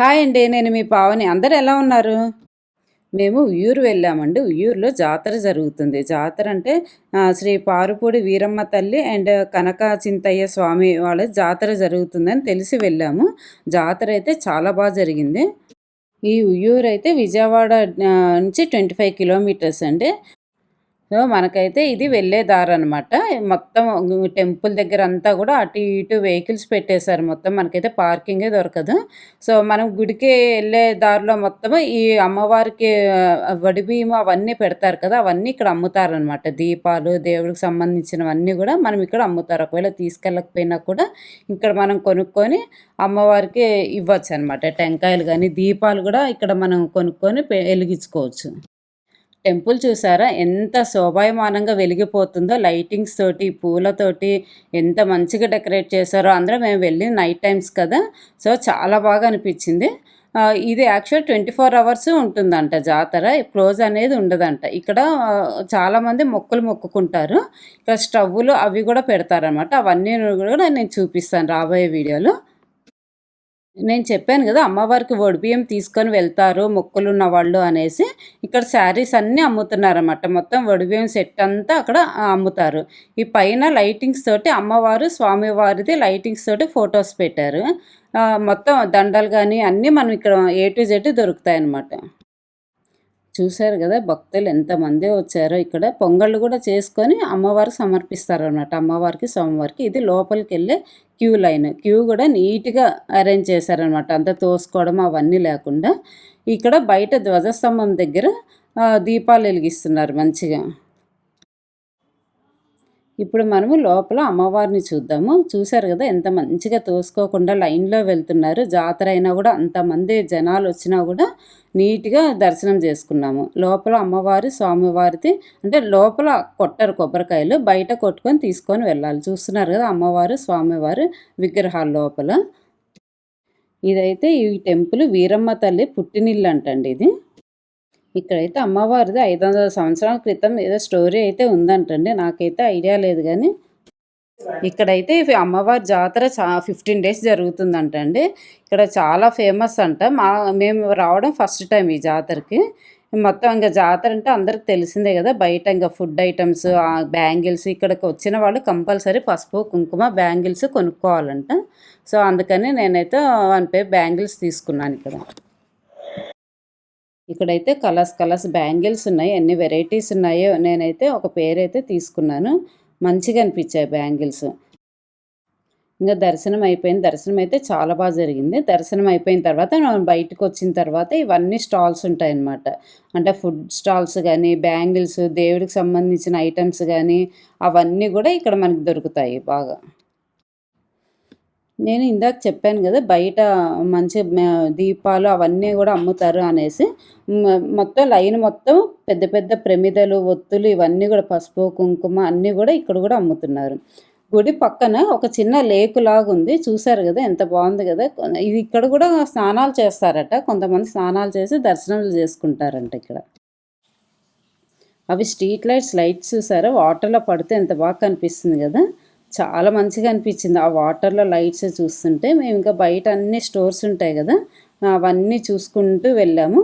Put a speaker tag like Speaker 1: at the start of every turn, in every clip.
Speaker 1: hi అండి నేను మీ పావని అందరు ఎలా ఉన్నారు మేము ఉయ్యూరు వెళ్ళామండి ఉయ్యూరులో జాతర జరుగుతుంది జాతర అంటే శ్రీ పారుపూడి వీరమ్మ తల్లి అండ్ కనక చింతయ్య స్వామి వాళ్ళ జాతర జరుగుతుందని తెలిసి వెళ్ళాము జాతర అయితే చాలా బాగా జరిగింది ఈ ఉయ్యూరు అయితే విజయవాడ నుంచి ట్వంటీ ఫైవ్ కిలోమీటర్స్ అండి సో మనకైతే ఇది వెళ్ళే దారి అనమాట మొత్తం టెంపుల్ దగ్గర అంతా కూడా అటు ఇటు వెహికల్స్ పెట్టేశారు మొత్తం మనకైతే పార్కింగే దొరకదు సో మనం గుడికి వెళ్ళే దారిలో మొత్తం ఈ అమ్మవారికి వడిబీము అవన్నీ పెడతారు కదా అవన్నీ ఇక్కడ అనమాట దీపాలు దేవుడికి సంబంధించినవన్నీ కూడా మనం ఇక్కడ అమ్ముతారు ఒకవేళ తీసుకెళ్ళకపోయినా కూడా ఇక్కడ మనం కొనుక్కొని అమ్మవారికి ఇవ్వచ్చు అనమాట టెంకాయలు కానీ దీపాలు కూడా ఇక్కడ మనం కొనుక్కొని వెలిగించుకోవచ్చు టెంపుల్ చూసారా ఎంత శోభాయమానంగా వెలిగిపోతుందో లైటింగ్స్ తోటి పూలతోటి ఎంత మంచిగా డెకరేట్ చేశారో అందరూ మేము వెళ్ళి నైట్ టైమ్స్ కదా సో చాలా బాగా అనిపించింది ఇది యాక్చువల్ ట్వంటీ ఫోర్ అవర్స్ ఉంటుందంట జాతర క్లోజ్ అనేది ఉండదంట ఇక్కడ చాలామంది మొక్కులు మొక్కుకుంటారు ఇక్కడ స్టవ్లు అవి కూడా పెడతారనమాట అవన్నీ కూడా నేను చూపిస్తాను రాబోయే వీడియోలో నేను చెప్పాను కదా అమ్మవారికి వడిబియ్యం తీసుకొని వెళ్తారు మొక్కలు ఉన్న వాళ్ళు అనేసి ఇక్కడ శారీస్ అన్నీ అమ్ముతున్నారన్నమాట మొత్తం వడిబియ్యం సెట్ అంతా అక్కడ అమ్ముతారు ఈ పైన లైటింగ్స్ తోటి అమ్మవారు స్వామివారిది లైటింగ్స్ తోటి ఫొటోస్ పెట్టారు మొత్తం దండలు కానీ అన్నీ మనం ఇక్కడ ఏ టు జెడ్ దొరుకుతాయి అన్నమాట చూశారు కదా భక్తులు ఎంతమంది వచ్చారో ఇక్కడ పొంగళ్ళు కూడా చేసుకొని అమ్మవారికి సమర్పిస్తారు అన్నమాట అమ్మవారికి స్వామివారికి ఇది లోపలికి వెళ్ళే క్యూ లైన్ క్యూ కూడా నీట్గా అరేంజ్ చేశారనమాట అంతా తోసుకోవడం అవన్నీ లేకుండా ఇక్కడ బయట ధ్వజస్తంభం దగ్గర దీపాలు వెలిగిస్తున్నారు మంచిగా ఇప్పుడు మనము లోపల అమ్మవారిని చూద్దాము చూశారు కదా ఎంత మంచిగా తోసుకోకుండా లైన్లో వెళ్తున్నారు జాతర అయినా కూడా అంతమంది జనాలు వచ్చినా కూడా నీట్గా దర్శనం చేసుకున్నాము లోపల అమ్మవారి స్వామివారిది అంటే లోపల కొట్టరు కొబ్బరికాయలు బయట కొట్టుకొని తీసుకొని వెళ్ళాలి చూస్తున్నారు కదా అమ్మవారు స్వామివారు విగ్రహాల లోపల ఇదైతే ఈ టెంపుల్ వీరమ్మ తల్లి పుట్టినిల్లు అంటండి ఇది ఇక్కడైతే అమ్మవారిది ఐదు వందల సంవత్సరాల క్రితం ఏదో స్టోరీ అయితే ఉందంటండి నాకైతే ఐడియా లేదు కానీ ఇక్కడైతే అమ్మవారి జాతర చా ఫిఫ్టీన్ డేస్ జరుగుతుందంటండి ఇక్కడ చాలా ఫేమస్ అంట మా మేము రావడం ఫస్ట్ టైం ఈ జాతరకి మొత్తం ఇంకా జాతర అంటే అందరికి తెలిసిందే కదా బయట ఇంకా ఫుడ్ ఐటమ్స్ బ్యాంగిల్స్ ఇక్కడికి వచ్చిన వాళ్ళు కంపల్సరీ పసుపు కుంకుమ బ్యాంగిల్స్ కొనుక్కోవాలంట సో అందుకని నేనైతే వన్ పే బ్యాంగిల్స్ తీసుకున్నాను ఇక్కడ ఇక్కడైతే కలర్స్ కలర్స్ బ్యాంగిల్స్ ఉన్నాయి ఎన్ని వెరైటీస్ ఉన్నాయో నేనైతే ఒక పేరైతే తీసుకున్నాను మంచిగా అనిపించాయి బ్యాంగిల్స్ ఇంకా దర్శనం అయిపోయింది దర్శనం అయితే చాలా బాగా జరిగింది దర్శనం అయిపోయిన తర్వాత మనం బయటకు వచ్చిన తర్వాత ఇవన్నీ స్టాల్స్ ఉంటాయన్నమాట అంటే ఫుడ్ స్టాల్స్ కానీ బ్యాంగిల్స్ దేవుడికి సంబంధించిన ఐటమ్స్ కానీ అవన్నీ కూడా ఇక్కడ మనకు దొరుకుతాయి బాగా నేను ఇందాక చెప్పాను కదా బయట మంచి దీపాలు అవన్నీ కూడా అమ్ముతారు అనేసి మొత్తం లైన్ మొత్తం పెద్ద పెద్ద ప్రమిదలు ఒత్తులు ఇవన్నీ కూడా పసుపు కుంకుమ అన్నీ కూడా ఇక్కడ కూడా అమ్ముతున్నారు గుడి పక్కన ఒక చిన్న లేకు లాగా ఉంది చూసారు కదా ఎంత బాగుంది కదా ఇది ఇక్కడ కూడా స్నానాలు చేస్తారట కొంతమంది స్నానాలు చేసి దర్శనాలు చేసుకుంటారంట ఇక్కడ అవి స్ట్రీట్ లైట్స్ లైట్స్ చూసారా వాటర్లో పడితే ఎంత బాగా కనిపిస్తుంది కదా చాలా మంచిగా అనిపించింది ఆ వాటర్లో లైట్స్ చూస్తుంటే మేము ఇంకా బయట అన్ని స్టోర్స్ ఉంటాయి కదా అవన్నీ చూసుకుంటూ వెళ్ళాము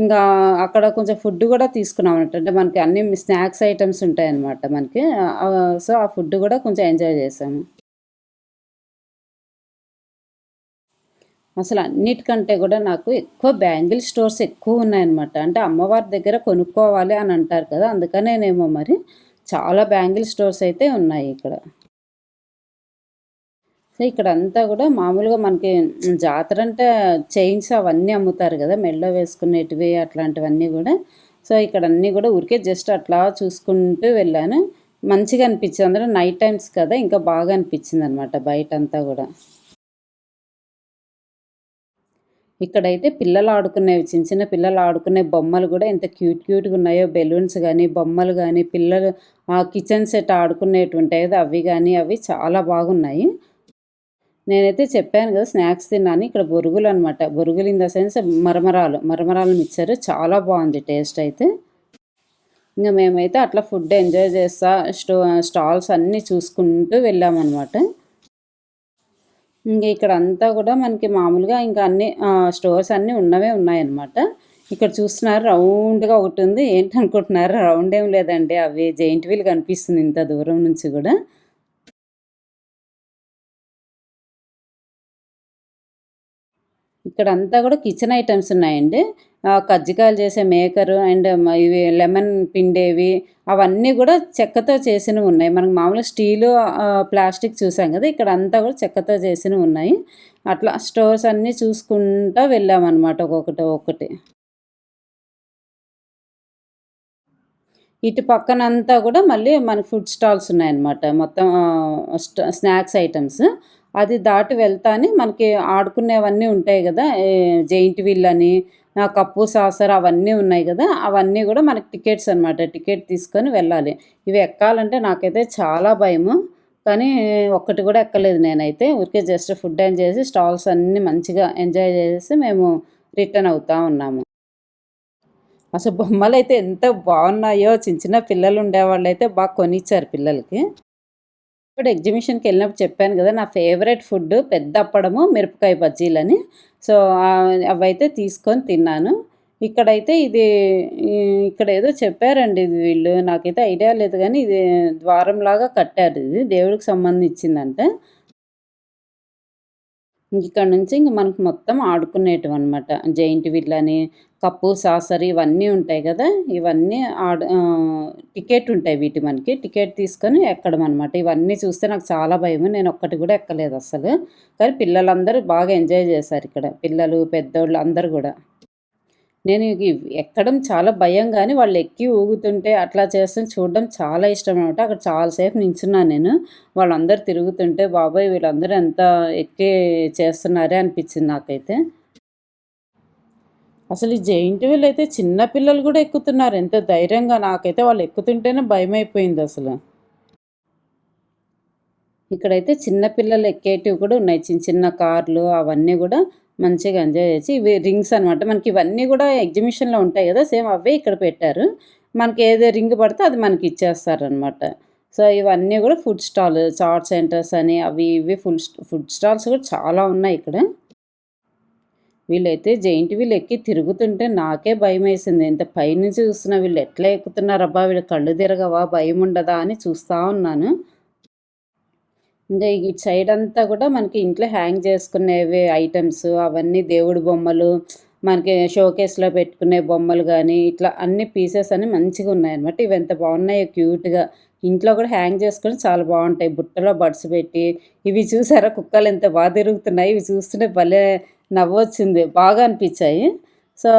Speaker 1: ఇంకా అక్కడ కొంచెం ఫుడ్ కూడా తీసుకున్నాం అనమాట అంటే మనకి అన్ని స్నాక్స్ ఐటమ్స్ ఉంటాయి అనమాట మనకి సో ఆ ఫుడ్ కూడా కొంచెం ఎంజాయ్ చేసాము అసలు అన్నిటికంటే కూడా నాకు ఎక్కువ బ్యాంగిల్ స్టోర్స్ ఎక్కువ ఉన్నాయన్నమాట అంటే అమ్మవారి దగ్గర కొనుక్కోవాలి అని అంటారు కదా అందుకనేనేమో మరి చాలా బ్యాంగిల్ స్టోర్స్ అయితే ఉన్నాయి ఇక్కడ సో ఇక్కడ అంతా కూడా మామూలుగా మనకి జాతర అంటే చైన్స్ అవన్నీ అమ్ముతారు కదా మెడలో వేసుకునేటివి అట్లాంటివన్నీ కూడా సో ఇక్కడ అన్నీ కూడా ఊరికే జస్ట్ అట్లా చూసుకుంటూ వెళ్ళాను మంచిగా అనిపించింది అందులో నైట్ టైమ్స్ కదా ఇంకా బాగా అనిపించింది అనమాట బయట అంతా కూడా ఇక్కడైతే పిల్లలు ఆడుకునేవి చిన్న చిన్న పిల్లలు ఆడుకునే బొమ్మలు కూడా ఎంత క్యూట్ క్యూట్గా ఉన్నాయో బెలూన్స్ కానీ బొమ్మలు కానీ పిల్లలు ఆ కిచెన్ సెట్ ఆడుకునేటువంటి అవి కానీ అవి చాలా బాగున్నాయి నేనైతే చెప్పాను కదా స్నాక్స్ తిన్నాను ఇక్కడ బొరుగులు అనమాట బొరుగులు ఇన్ ద సెన్స్ మరమరాలు మరమరాలు ఇచ్చారు చాలా బాగుంది టేస్ట్ అయితే ఇంకా మేమైతే అట్లా ఫుడ్ ఎంజాయ్ చేస్తా స్టో స్టాల్స్ అన్నీ చూసుకుంటూ వెళ్ళామన్నమాట ఇంకా ఇక్కడ అంతా కూడా మనకి మామూలుగా ఇంకా అన్ని స్టోర్స్ అన్నీ ఉన్నవే ఉన్నాయన్నమాట ఇక్కడ చూస్తున్నారు రౌండ్గా ఒకటి ఉంది ఏంటనుకుంటున్నారు రౌండ్ ఏం లేదండి అవి జెయింట్ వీల్ కనిపిస్తుంది ఇంత దూరం నుంచి కూడా ఇక్కడ అంతా కూడా కిచెన్ ఐటమ్స్ ఉన్నాయండి కజ్జికాయలు చేసే మేకరు అండ్ ఇవి లెమన్ పిండేవి అవన్నీ కూడా చెక్కతో చేసినవి ఉన్నాయి మనకు మామూలుగా స్టీలు ప్లాస్టిక్ చూసాం కదా ఇక్కడ అంతా కూడా చెక్కతో చేసినవి ఉన్నాయి అట్లా స్టోర్స్ అన్నీ చూసుకుంటూ వెళ్ళామన్నమాట ఒక్కొక్కటి ఒక్కటి ఇటు పక్కన అంతా కూడా మళ్ళీ మన ఫుడ్ స్టాల్స్ ఉన్నాయన్నమాట మొత్తం స్నాక్స్ ఐటమ్స్ అది దాటి వెళ్తానే మనకి ఆడుకునేవన్నీ ఉంటాయి కదా జైంట్ వీల్ అని కప్పు సాసర్ అవన్నీ ఉన్నాయి కదా అవన్నీ కూడా మనకి టికెట్స్ అనమాట టికెట్ తీసుకొని వెళ్ళాలి ఇవి ఎక్కాలంటే నాకైతే చాలా భయము కానీ ఒక్కటి కూడా ఎక్కలేదు నేనైతే ఊరికే జస్ట్ ఫుడ్ ఎంజాయ్ చేసి స్టాల్స్ అన్నీ మంచిగా ఎంజాయ్ చేసి మేము రిటర్న్ అవుతా ఉన్నాము అసలు బొమ్మలు అయితే ఎంత బాగున్నాయో చిన్న చిన్న పిల్లలు ఉండేవాళ్ళు అయితే బాగా కొనిచ్చారు పిల్లలకి ఇక్కడ ఎగ్జిబిషన్కి వెళ్ళినప్పుడు చెప్పాను కదా నా ఫేవరెట్ ఫుడ్ పెద్ద అప్పడము మిరపకాయ బజ్జీలని సో అవైతే తీసుకొని తిన్నాను ఇక్కడైతే ఇది ఇక్కడ ఏదో చెప్పారండి ఇది వీళ్ళు నాకైతే ఐడియా లేదు కానీ ఇది ద్వారంలాగా కట్టారు ఇది దేవుడికి సంబంధించిందంటే ఇక్కడ నుంచి ఇంక మనకు మొత్తం ఆడుకునేటివి అనమాట జైంట్ వీళ్ళని కప్పు సాసర్ ఇవన్నీ ఉంటాయి కదా ఇవన్నీ ఆడ టికెట్ ఉంటాయి వీటి మనకి టికెట్ తీసుకొని ఎక్కడం అనమాట ఇవన్నీ చూస్తే నాకు చాలా భయం నేను ఒక్కటి కూడా ఎక్కలేదు అసలు కానీ పిల్లలందరూ బాగా ఎంజాయ్ చేశారు ఇక్కడ పిల్లలు పెద్దోళ్ళు అందరు కూడా నేను ఎక్కడం చాలా భయం కానీ వాళ్ళు ఎక్కి ఊగుతుంటే అట్లా చేస్తే చూడడం చాలా ఇష్టం అనమాట అక్కడ చాలాసేపు నించున్నాను నేను వాళ్ళందరూ తిరుగుతుంటే బాబాయ్ వీళ్ళందరూ ఎంత ఎక్కి చేస్తున్నారే అనిపించింది నాకైతే అసలు ఈ జైంట్ వీల్ అయితే చిన్న పిల్లలు కూడా ఎక్కుతున్నారు ఎంత ధైర్యంగా నాకైతే వాళ్ళు ఎక్కుతుంటేనే భయం అయిపోయింది అసలు ఇక్కడైతే చిన్న పిల్లలు ఎక్కేటివి కూడా ఉన్నాయి చిన్న చిన్న కార్లు అవన్నీ కూడా మంచిగా ఎంజాయ్ చేసి ఇవి రింగ్స్ అనమాట మనకి ఇవన్నీ కూడా ఎగ్జిబిషన్లో ఉంటాయి కదా సేమ్ అవే ఇక్కడ పెట్టారు మనకి ఏదో రింగ్ పడితే అది మనకి ఇచ్చేస్తారనమాట సో ఇవన్నీ కూడా ఫుడ్ స్టాల్ చాట్ సెంటర్స్ అని అవి ఇవి ఫుడ్ ఫుడ్ స్టాల్స్ కూడా చాలా ఉన్నాయి ఇక్కడ వీళ్ళైతే జైంట్ వీళ్ళు ఎక్కి తిరుగుతుంటే నాకే భయం వేసింది ఇంత పైనుంచి చూస్తున్న వీళ్ళు ఎట్లా ఎక్కుతున్నారబ్బా వీళ్ళు కళ్ళు తిరగవా భయం ఉండదా అని చూస్తూ ఉన్నాను ఇంకా ఇటు సైడ్ అంతా కూడా మనకి ఇంట్లో హ్యాంగ్ చేసుకునేవి ఐటమ్స్ అవన్నీ దేవుడి బొమ్మలు మనకి షోకేస్లో పెట్టుకునే బొమ్మలు కానీ ఇట్లా అన్ని పీసెస్ అన్ని మంచిగా ఉన్నాయన్నమాట ఇవి ఎంత బాగున్నాయో క్యూట్గా ఇంట్లో కూడా హ్యాంగ్ చేసుకొని చాలా బాగుంటాయి బుట్టలో బడ్స్ పెట్టి ఇవి చూసారా కుక్కలు ఎంత బాగా తిరుగుతున్నాయి ఇవి చూస్తుంటే భలే నవ్వొచ్చింది బాగా అనిపించాయి సో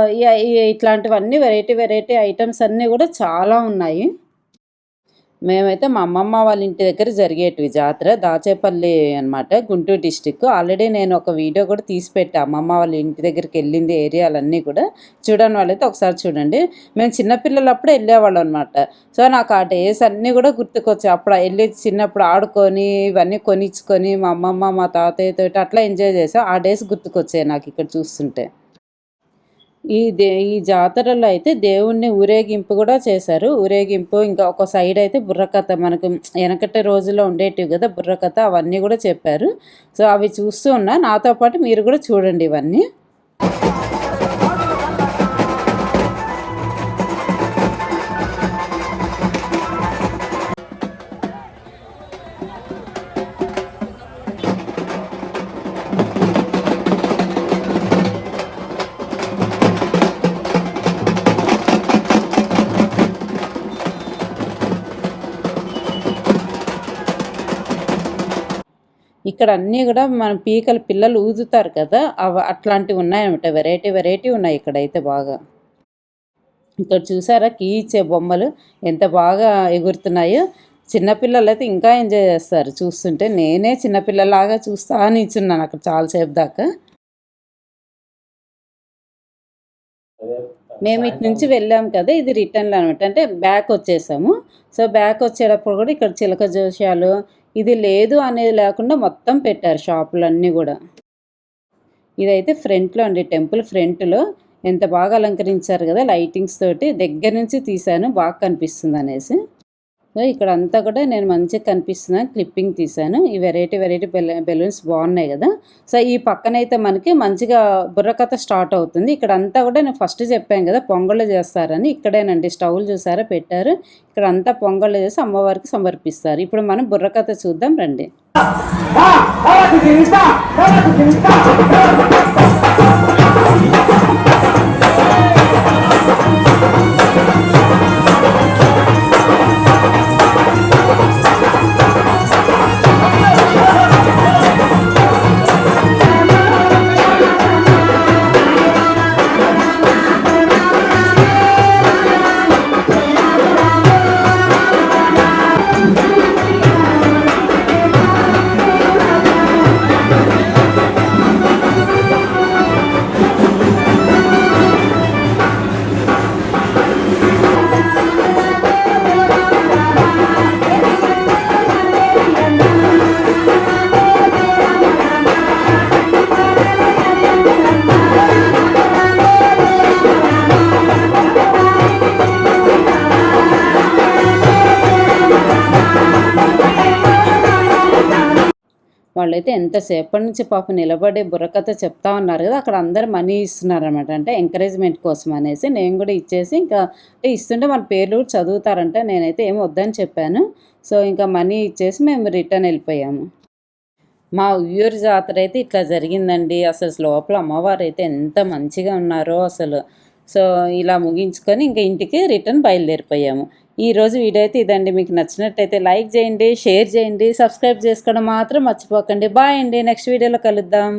Speaker 1: ఇట్లాంటివన్నీ వెరైటీ వెరైటీ ఐటమ్స్ అన్నీ కూడా చాలా ఉన్నాయి మేమైతే మా అమ్మమ్మ వాళ్ళ ఇంటి దగ్గర జరిగేటివి జాతర దాచేపల్లి అనమాట గుంటూరు డిస్టిక్ ఆల్రెడీ నేను ఒక వీడియో కూడా తీసి పెట్టా అమ్మమ్మ వాళ్ళ ఇంటి దగ్గరికి వెళ్ళింది ఏరియాలన్నీ కూడా చూడని వాళ్ళైతే ఒకసారి చూడండి మేము చిన్నపిల్లలప్పుడు వెళ్ళేవాళ్ళం అనమాట సో నాకు ఆ డేస్ అన్నీ కూడా గుర్తుకొచ్చాయి అప్పుడు వెళ్ళి చిన్నప్పుడు ఆడుకొని ఇవన్నీ కొనిచ్చుకొని మా అమ్మమ్మ మా తాతయ్యతో అట్లా ఎంజాయ్ చేసాం ఆ డేస్ గుర్తుకొచ్చాయి నాకు ఇక్కడ చూస్తుంటే ఈ దే ఈ జాతరలో అయితే దేవుణ్ణి ఊరేగింపు కూడా చేశారు ఊరేగింపు ఇంకా ఒక సైడ్ అయితే బుర్రకథ మనకు వెనకటి రోజుల్లో ఉండేటివి కదా బుర్రకథ అవన్నీ కూడా చెప్పారు సో అవి చూస్తూ ఉన్నా నాతో పాటు మీరు కూడా చూడండి ఇవన్నీ ఇక్కడ అన్నీ కూడా మన పీకల పిల్లలు ఊదుతారు కదా అవి అట్లాంటివి ఉన్నాయన్నమాట వెరైటీ వెరైటీ ఉన్నాయి ఇక్కడైతే బాగా ఇక్కడ చూసారా కీ ఇచ్చే బొమ్మలు ఎంత బాగా ఎగురుతున్నాయో చిన్నపిల్లలు అయితే ఇంకా ఎంజాయ్ చేస్తారు చూస్తుంటే నేనే చిన్నపిల్లలాగా చూస్తా అని ఇచ్చున్నాను అక్కడ చాలాసేపు దాకా మేము ఇటు నుంచి వెళ్ళాము కదా ఇది రిటర్న్లో అనమాట అంటే బ్యాక్ వచ్చేసాము సో బ్యాక్ వచ్చేటప్పుడు కూడా ఇక్కడ చిలక జోషాలు ఇది లేదు అనేది లేకుండా మొత్తం పెట్టారు షాపులు అన్నీ కూడా ఇదైతే ఫ్రంట్లో అండి టెంపుల్ ఫ్రంట్లో ఎంత బాగా అలంకరించారు కదా లైటింగ్స్ తోటి దగ్గర నుంచి తీశాను బాగా కనిపిస్తుంది అనేసి ఇక్కడ అంతా కూడా నేను మంచిగా కనిపిస్తున్న క్లిప్పింగ్ తీశాను ఈ వెరైటీ వెరైటీ బెలూన్స్ బాగున్నాయి కదా సో ఈ పక్కనైతే మనకి మంచిగా బుర్రకథ స్టార్ట్ అవుతుంది ఇక్కడ అంతా కూడా నేను ఫస్ట్ చెప్పాను కదా పొంగళ్ళు చేస్తారని ఇక్కడేనండి స్టవ్లు చూసారా పెట్టారు ఇక్కడ అంతా పొంగళ్ళు చేసి అమ్మవారికి సమర్పిస్తారు ఇప్పుడు మనం బుర్రకథ చూద్దాం రండి వాళ్ళైతే ఎంతసేపటి నుంచి పాప నిలబడే బుర్రకథ చెప్తా ఉన్నారు కదా అక్కడ అందరు మనీ ఇస్తున్నారనమాట అంటే ఎంకరేజ్మెంట్ కోసం అనేసి నేను కూడా ఇచ్చేసి ఇంకా ఇస్తుంటే మన పేర్లు చదువుతారంటే నేనైతే ఏం వద్దని చెప్పాను సో ఇంకా మనీ ఇచ్చేసి మేము రిటర్న్ వెళ్ళిపోయాము మా ఉయ్యూరు జాతర అయితే ఇట్లా జరిగిందండి అసలు లోపల అమ్మవారు అయితే ఎంత మంచిగా ఉన్నారో అసలు సో ఇలా ముగించుకొని ఇంకా ఇంటికి రిటర్న్ బయలుదేరిపోయాము ఈరోజు వీడియో అయితే ఇదండి మీకు నచ్చినట్టయితే లైక్ చేయండి షేర్ చేయండి సబ్స్క్రైబ్ చేసుకోవడం మాత్రం మర్చిపోకండి బాయ్ అండి నెక్స్ట్ వీడియోలో కలుద్దాం